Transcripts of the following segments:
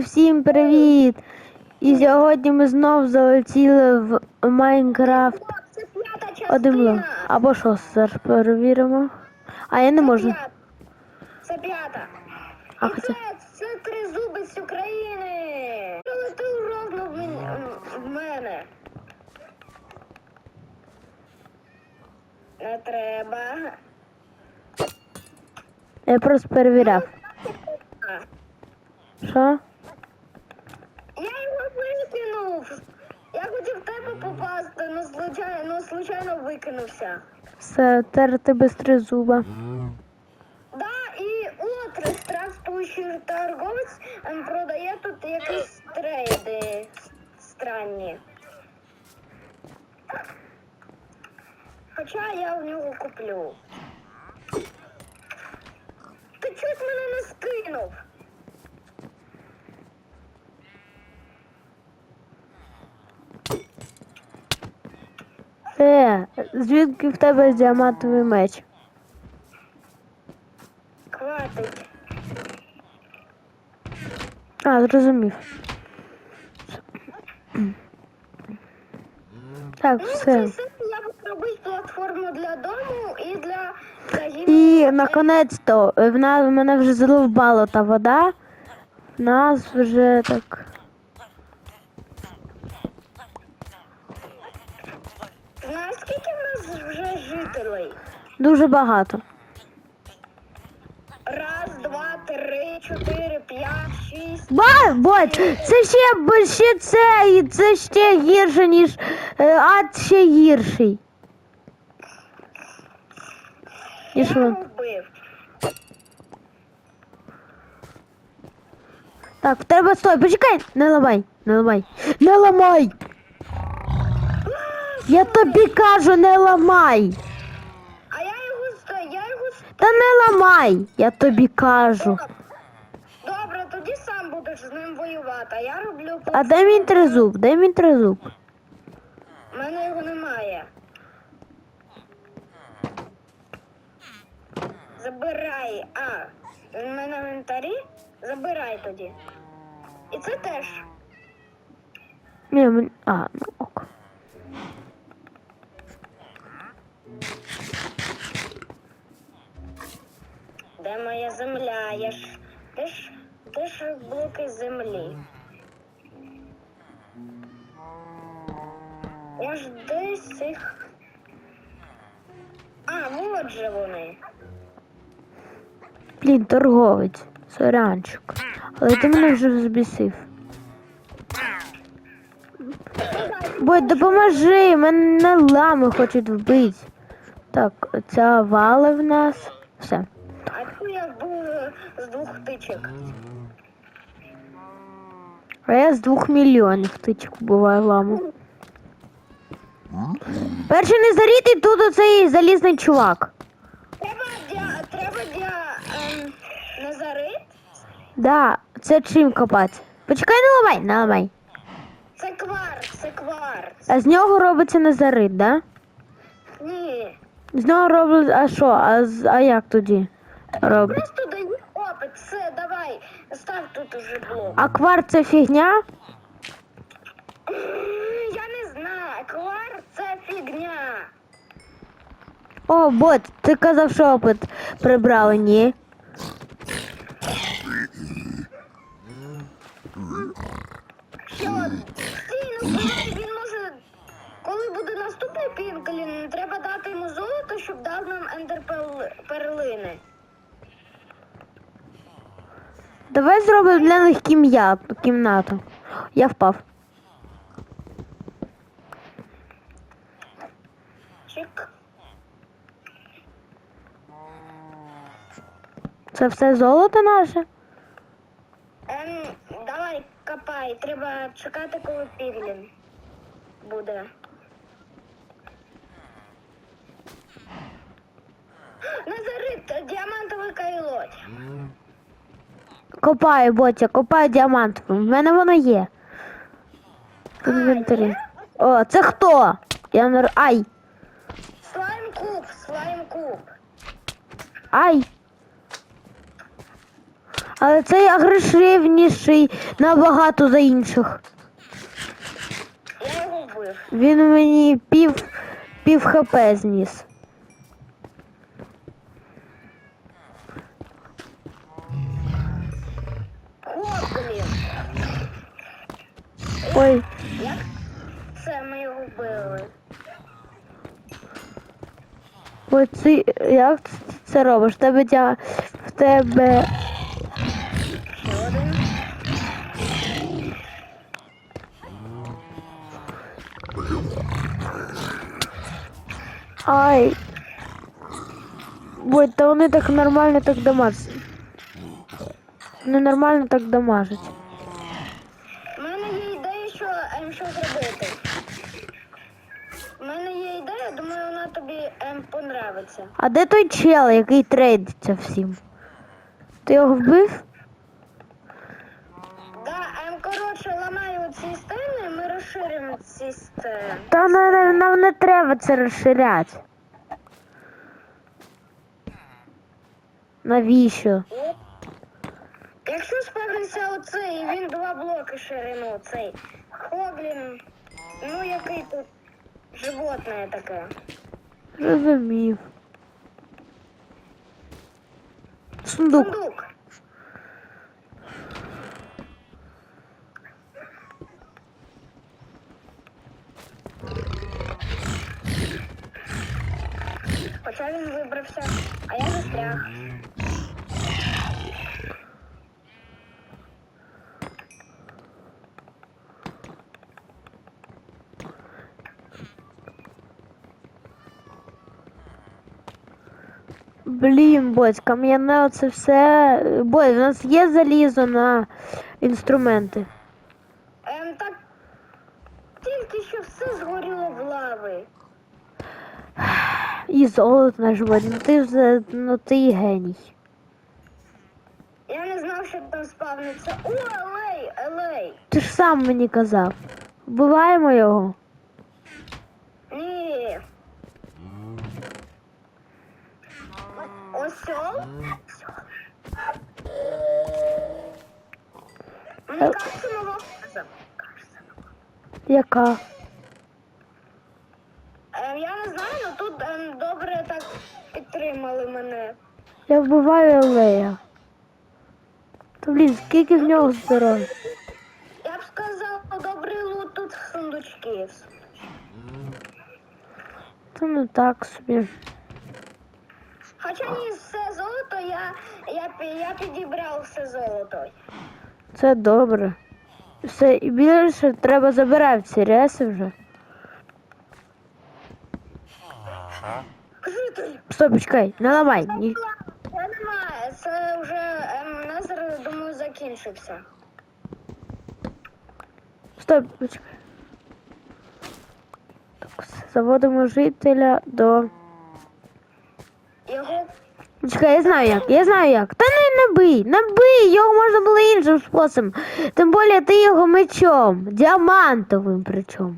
Усім привіт! І сьогодні ми знов залетіли в Майнкрафт один блок. Або що, зараз перевіримо. А я не можу. Це п'ята. А, І хоча- це, це три зуби з України. Прилетив ровно в мене. В мене. Не треба. Я просто перевіряв. Що? Я. Я хотів в тебе попасти, но случайно, но случайно викинувся. Все, тепер ти без тризуба. Да, і от странствуючий торговець ем, продає тут якісь трейди странні. Хоча я в нього куплю. Ти чуть мене не скинув. Е, звідки в тебе діамантовий меч? Хватить. А, зрозумів. Так, Ну, все. я буду робити платформу для дому і для. І наконець-то в нас мене вже задовбала та вода. В нас вже так. Дуже багато. Раз, два, три, чотири, п'ять, шість. Ба, бот, це ще, бо ще це, і це ще гірше, ніж е, ад ще гірший. І Я що? вбив. Так, тебе стой, почекай, не ламай, не ламай, не ламай. Я тобі кажу, не ламай. А я його ста- я його ста- Та не ламай, я тобі кажу. Добре, тоді сам будеш з ним воювати. А я роблю А дай мені тризуб, дай мені тризуб. У мене його немає. Забирай. А, він в мене в інвентарі? Забирай тоді. І це теж. Ні. А, ну Де моя земля? Я ж. Де ж, де ж блоки землі? Я ж десь їх. А, от же вони. Блін, торговець, сорянчик. Але ти мене вже збісив. Будь, допоможи, мене лами хочуть вбити. Так, ця вали в нас. Все. Двох тичок. А я з двох мільйонів тичок буває ламу. Перший не заріти тут оцей залізний чувак. Треба дя, треба дя, ем, Назарит. Да, це чим копати? Почекай, не ламай, не ламай. Це кварц, це кварц. А з нього робиться назарит, да? Ні. З нього роблять, а що? А, з- а як тоді роблять? Просто все, давай. Став тут уже блок. А кварц це фігня? Я не знаю, кварц це фігня. О, бот, ти казав, що опит прибрали, ні. Що? Стій, ну слухай, він може. Коли буде наступний пінклін, треба дати йому золото, щоб дав нам ендерперлини. Давай зробимо для них кім'я, кімнату. Я впав. Чик. Це все золото наше? Ем, давай, копай, треба чекати, коли піглін буде. Назарит, діамантовий кайлоть. Копаю, ботя, копаю діамантовим. В мене воно є. В інвентарі. О, це хто? Я не... Ай! Слайм куб, слайм куб. Ай! Але цей агресивніший набагато за інших. Я його вбив. Він мені пів, пів хп зніс. Ой, це ми його вбили? ой, ти як ти це робиш? В тебе тя, в тебе. Ще один. Ай. Ой, та вони так нормально так дамажать. Вони нормально так дамажать. У мене є ідея, що, ем, що зробити. У мене є ідея, думаю, вона тобі ем, понравиться. А де той чел, який трейдиться всім? Ти його вбив? Да, ем, коротше, ламаю ці стіни, ми розширимо ці стіни. Та на- на- нам не треба це розширяти. Навіщо? Оп. Якщо спавниться оцей, і він два блоки ширину, цей Хоглін, ну який тут животне таке. Розумів. Сундук. Сундук. Хоча він вибрався, а я застряг. Блін, Бодь, кам'яне оце все. Бодь, у нас є залізо на інструменти. Ем, так тільки що все згоріло в лави. І золото наш. Ну ти вже, ну ти геній. Я не знав, що там спавниться. О, елей, елей. Ти ж сам мені казав. Вбиваємо його. Ні. Осьол? Мені кажется, нова. Яка? Ем, я не знаю, але тут ем, добре так підтримали мене. Я вбиваю Елея. То блін, скільки в нього здоров'я? Я б сказав, добрий лут тут сундучки. Та ну так собі. Хоча ні, все золото, я, я, я підібрав все золото. Це добре. Все, і більше треба забирати ці реси вже. Стоп, чекай, не ламай. Ні. Я немає, це вже ем, Незер, думаю, закінчився. Стоп, почекай. Так, заводимо жителя до. Його Чекай, я знаю як, я знаю як. Та не набий, набий, його можна було іншим способом. Тим більше ти його мечом, діамантовим причому.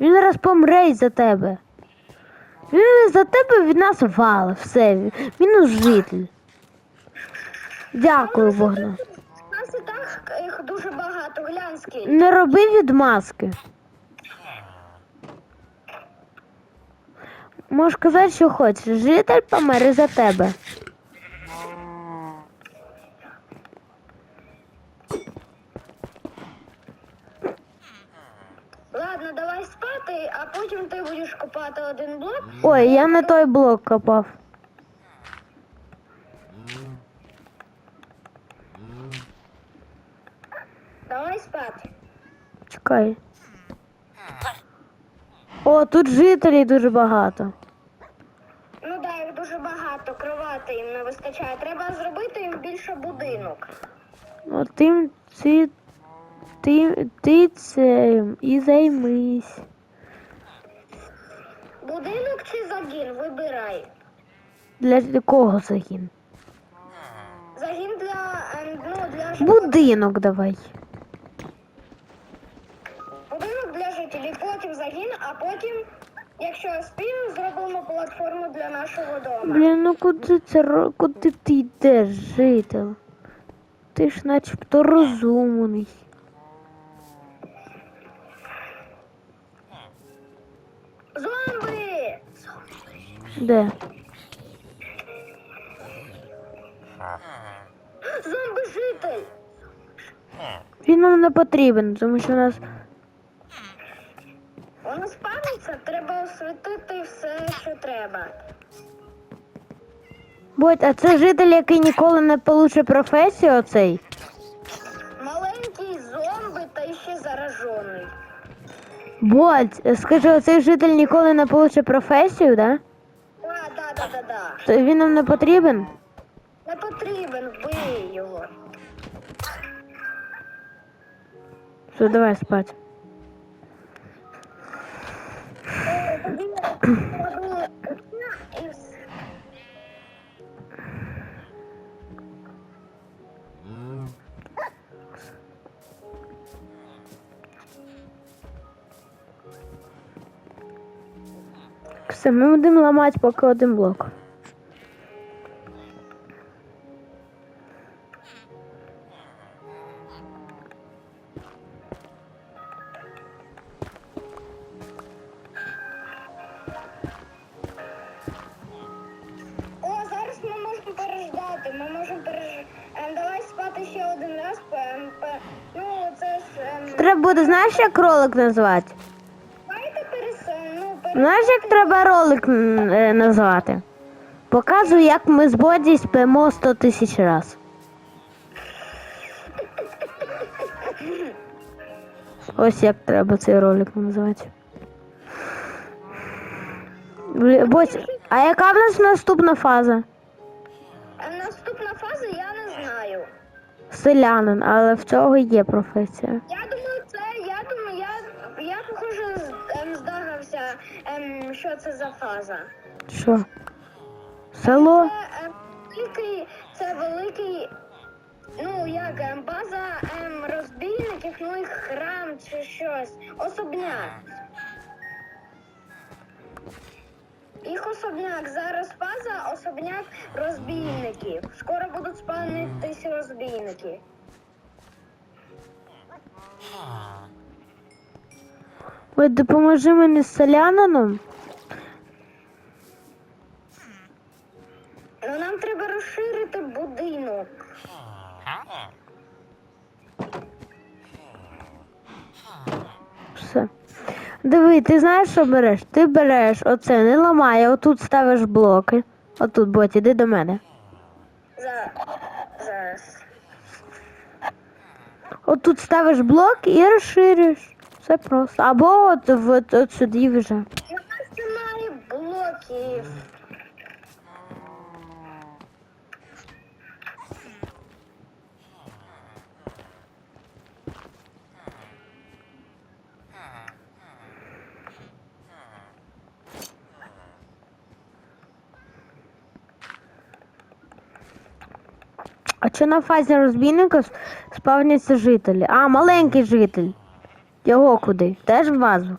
Він зараз помре за тебе. Він за тебе від нас валив, все. Мінус житель. Дякую, Богдан. У нас і так їх дуже багато, глянь скільки. Не роби відмазки. Можеш казати, що хочеш. Житель помер за тебе. Ладно, давай спати, а потім ти будеш купати один блок. Ой, я не той блок копав. Давай спати. Чекай. О, тут жителів дуже багато. Ну да, їх дуже багато, кровати їм не вистачає. Треба зробити їм більше будинок. Ну, тим ці, ти, ти цим і займись. Будинок чи загін? Вибирай. Для кого загін? Загін для, ем, ну, для жителів. Будинок давай. Будинок для жителів, потім загін, а потім, якщо що спільно зробимо платформу для нашого дому. Блін, ну куди це куди ти йдеш, житель? Ти ж начебто розумний. Зомби! Де? Зомби-житель! Він нам не потрібен, тому що у нас. Освітити все, що треба. Будь, а це житель, який ніколи не получить професію оцей. Маленький зомби та ще заражений. Будь, скажи, оцей житель ніколи не получить професію, да? А, да, да, да, да. То він нам не потрібен? Не потрібен, вбий його. Все, давай спать. Все, ми будемо ламати поки один блок. Ми можемо переждати. Ми можемо переж... Ем, давай спати ще один раз. Ем, Ну, це ж... Ем... Треба буде, знаєш, як ролик назвати? Знаєш, як треба ролик е, назвати? Показую, як ми з Боді спимо 100 тисяч раз. Ось як треба цей ролик назвати. Блі- Бодь, а яка в нас наступна фаза? Наступна фаза я не знаю. Селянин, але в цього є професія. Я що це за фаза. Що? Село? Це ем, великий, це великий, ну як ем, база ем, розбійників, ну і храм чи щось. Особняк. Їх особняк. Зараз фаза особняк розбійників. Скоро будуть спавнитись розбійники. Ой, допоможи мені з селянином. Ну нам треба розширити будинок. Все. Диви, ти знаєш, що береш? Ти береш оце, не ламай, отут ставиш блоки. Отут, Боть, іди до мене. За... Зараз. Отут ставиш блок і розширюєш. Все просто. Або от, от, от сюди вже. У нас немає блоків. А чи на фазі розбійника спавняться жителі? А, маленький житель. Його куди? Теж в базу.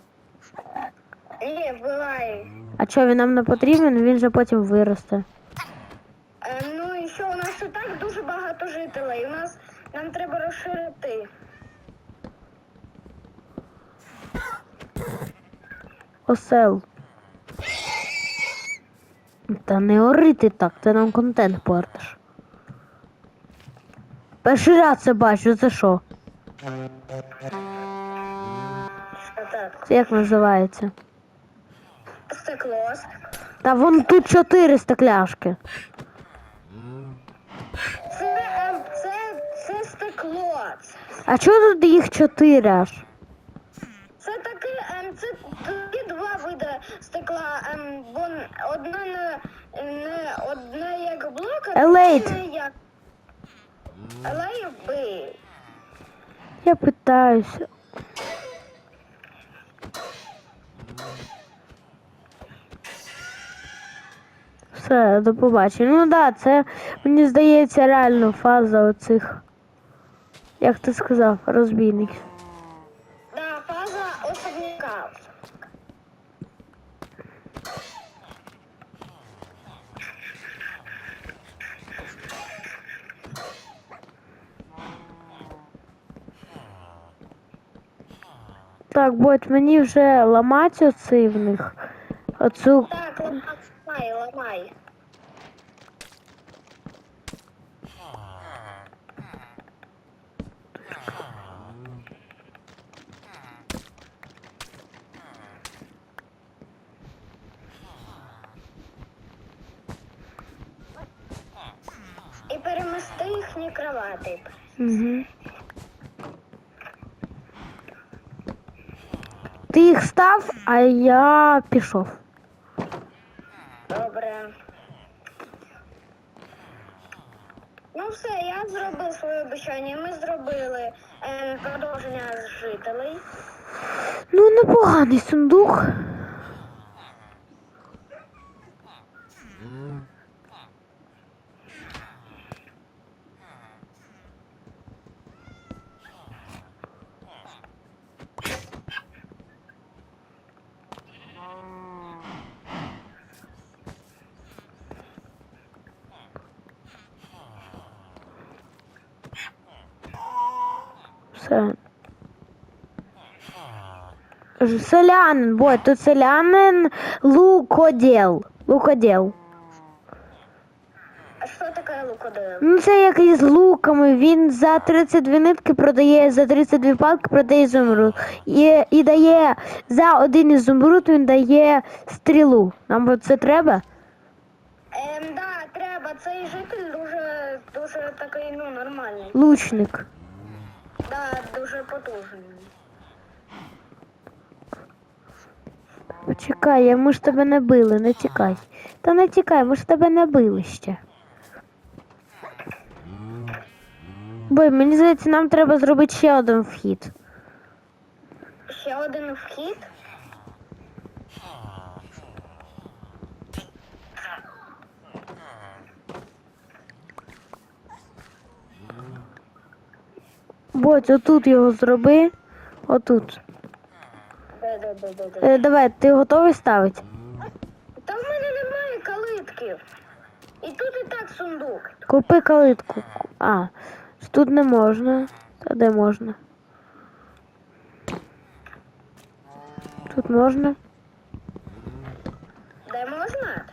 Ні, буває. А що він нам не потрібен, він же потім виросте. Е, ну і що у нас і так дуже багато жителей. У нас нам треба розширити. Осел. Та не ори ти так, ти нам контент портиш. Перший раз це бачу, це що? Це як називається? стекло. Та вон тут чотири стекляшки. Це, е, це, це стекло. А чого тут їх чотири аж? Це таке, ем, це такі два види стекла. Ем, одна не, не одна як блок, а Елейт. Як. Елейби. Я питаюся. Все, до побачення. Ну да, це мені здається реально фаза оцих, як ти сказав, розбійників. Так, бот, мені вже ламати оцей в них. Оцю. Так, ламай, ламай. І перемести їхні кровати. Угу. Їх став, а я пішов. Добре. Ну все, я зробив своє обіцяння. Ми зробили е, продовження з жителей. Ну, непоганий сундук. Все. Селянин, бой, тут селянин лукоділ. Лукоділ. А що таке лукодил? Ну, це якийсь з луками. Він за 32 нитки продає, за 32 палки продає ізумруд. І, і дає за один ізумруд він дає стрілу. Нам це треба? Ем, да, треба. Цей житель дуже, дуже такий, ну, нормальний. Лучник. Да, дуже потужний. Почекай, ми ж тебе не били, не тікай. Та не тікай, ми ж тебе не били ще. Бой, мені здається, нам треба зробити ще один вхід. Ще один вхід. Боть, отут його зроби. Отут. Де, де, де. Е, давай, ти готовий ставити? Та в мене немає калитків. І тут і так сундук. Купи калитку. А, тут не можна. Та де можна? Тут можна. Де можна?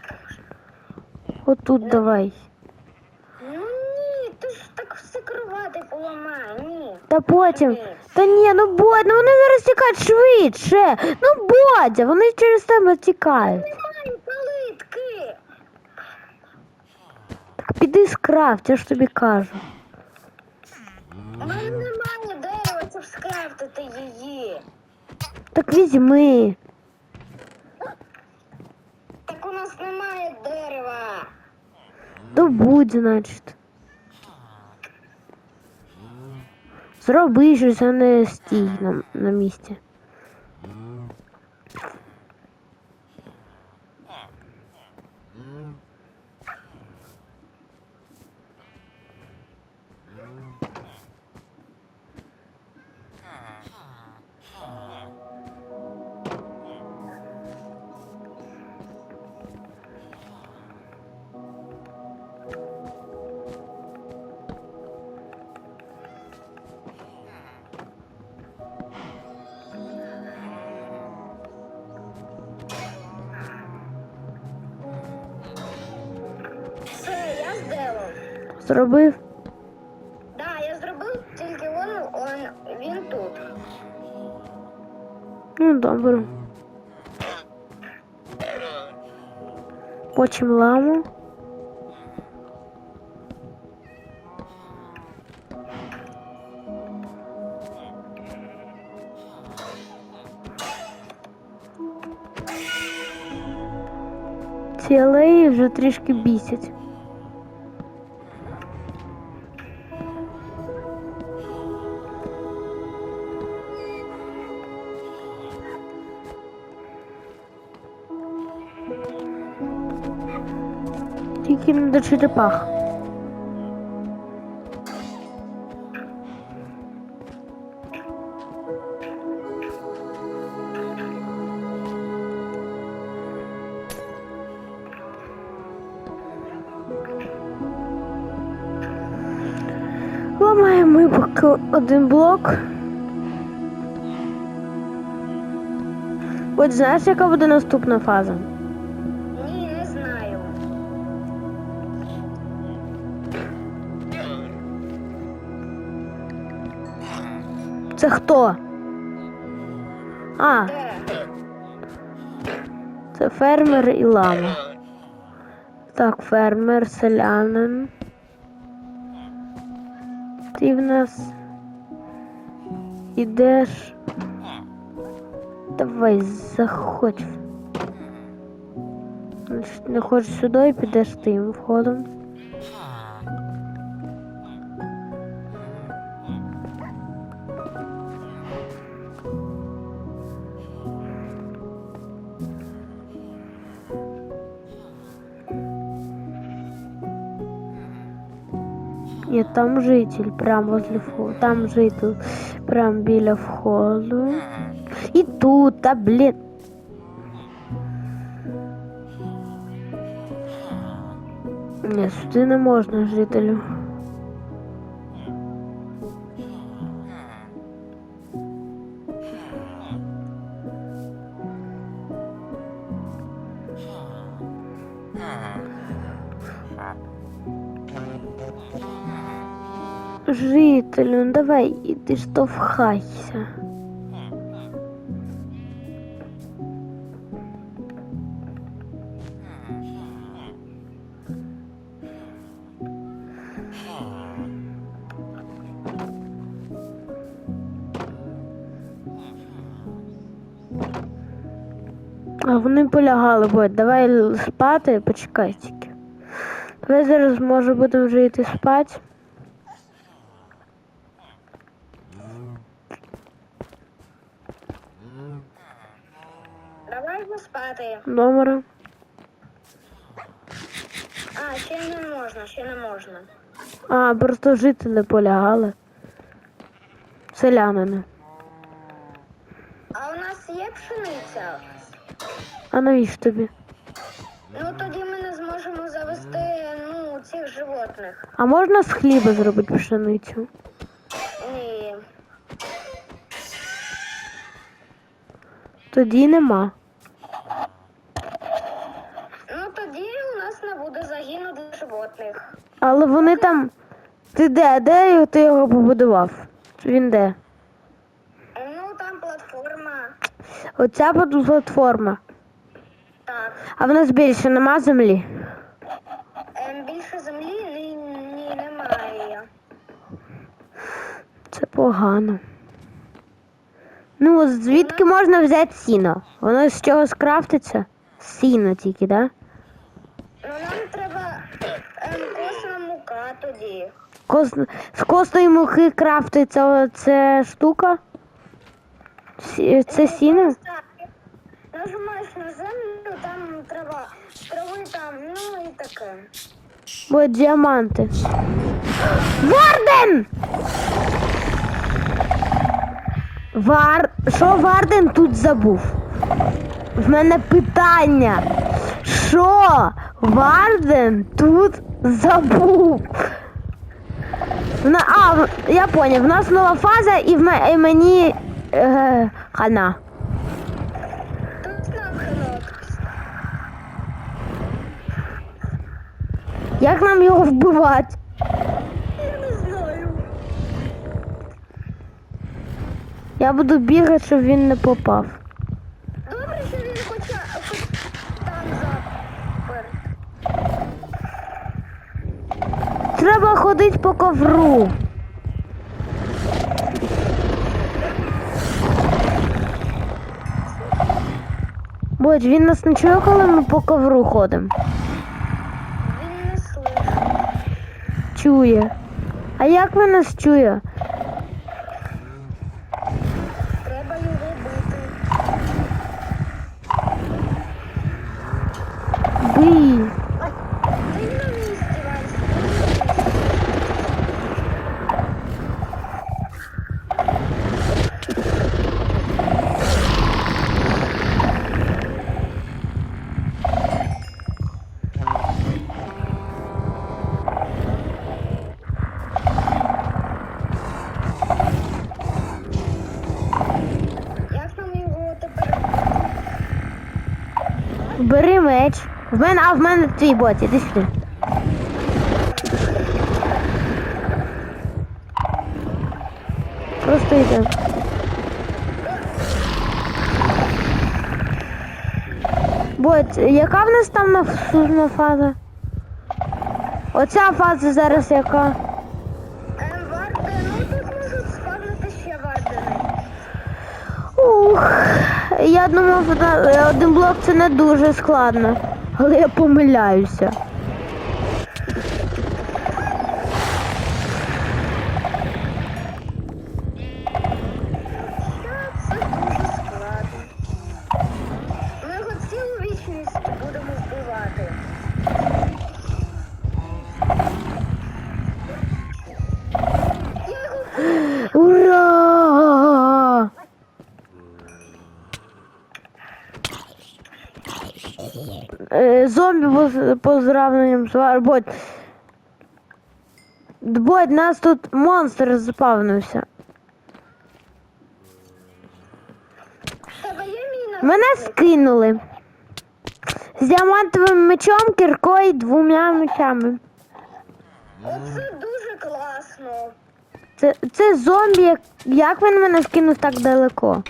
Отут давай. Ну ні, ти ж так все кровати поламай, ні. Та потім. Та ні, ну Бодь, ну вони зараз тікають швидше. Ну Бодя, вони через тебе тікають. Немає. Так піди скрафт, я ж тобі кажу. У мене немає дерева, щоб скрафтити її. Так візьми. Так у нас немає дерева. Добудь, значить. Зроби щось, а не стій на, на місці. Зробив. Да, я зробив, тільки він, он, він тут. Ну, добре. Почим ламу. Ці алеї вже трішки бісять. Тільки не до черепах. Ламаємо ми поки один блок. Хоч знаєш, яка буде наступна фаза? Це хто? А, це фермер і лама. Так, фермер, селянин. Ти в нас ідеш. Давай, заходь. Значить, не хочеш сюди і підеш тим входом. Нет, там житель прям возле входа. Там житель прям біля входу. І тут, та блін. Ні, сюди не можна жителю. Жителю, ну давай іди штовхайся. А вони полягали, бо давай спати, почекай тільки. Давай зараз може будемо вже йти спати. Давай спати. Добре. А, ще не можна, ще не можна. А, просто жителі полягали. Селянини. А у нас є пшениця? А навіщо тобі? Ну тоді ми не зможемо завести ну, цих животних. А можна з хліба зробити пшеницю? Ні. Тоді нема. Але вони там. Ти де? Де ти його побудував? Він де? Ну там платформа. Оця платформа. Так. А в нас більше нема землі. Ем, більше землі ні, ні немає. Це погано. Ну, звідки можна взяти сіно? Воно з чогось крафтиться? Сіно тільки, да? Ну нам треба ем, косна мука тоді. Кос... З костної мухи крафтиться оця штука? Це сіно? Нажимаєш на землю, там треба трави там, ну і таке. Бо діаманти. Варден! Вар... Що Варден тут забув? В мене питання. Що Варден тут забув? Вна... А, я поняв, в нас нова фаза і, в ме- і мені е... хана. Як нам його вбивати? Я не знаю. Я буду бігати, щоб він не попав. Добре, що він хоча хоч там запер. Треба ходити по ковру. Бодь, він нас не чує, коли ми по ковру ходимо. Він не слышить. Чує. А як він нас чує? Треба його бити. Бий. В мене, а в мене твій бот, іди сюди. Просто йди. Бот, яка в нас там наступна фаза? Оця фаза зараз яка? Варди, ну тут можуть спавнити ще вардени. Ух, я думав, один блок це не дуже складно, але я помиляюся. З. Бот. Бот, нас тут монстр запавнився. Мене скинули. З діамантовим мечом, кіркою і двома мечами. Оце дуже класно. Це, це зомбі, як він мене скинув так далеко?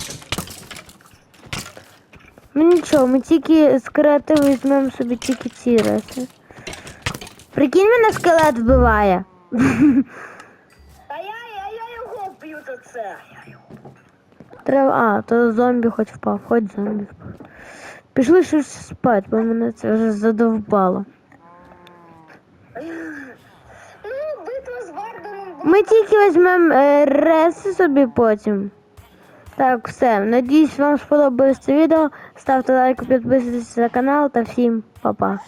Ну нічого, ми тільки з креативу візьмемо собі тільки ці реси. Прикинь, мене скелет вбиває. А я, а я його вб'ю за це. Треба. А, то зомбі хоч впав, хоч зомбі впав. Пішли щось спати, бо мене це вже задовбало. Ну, битва з Варденом. Ми тільки візьмемо е, реси собі потім. Так, все. Надіюсь, вам сподобалось це відео. Ставте лайк, підписуйтесь на канал та всім па-па.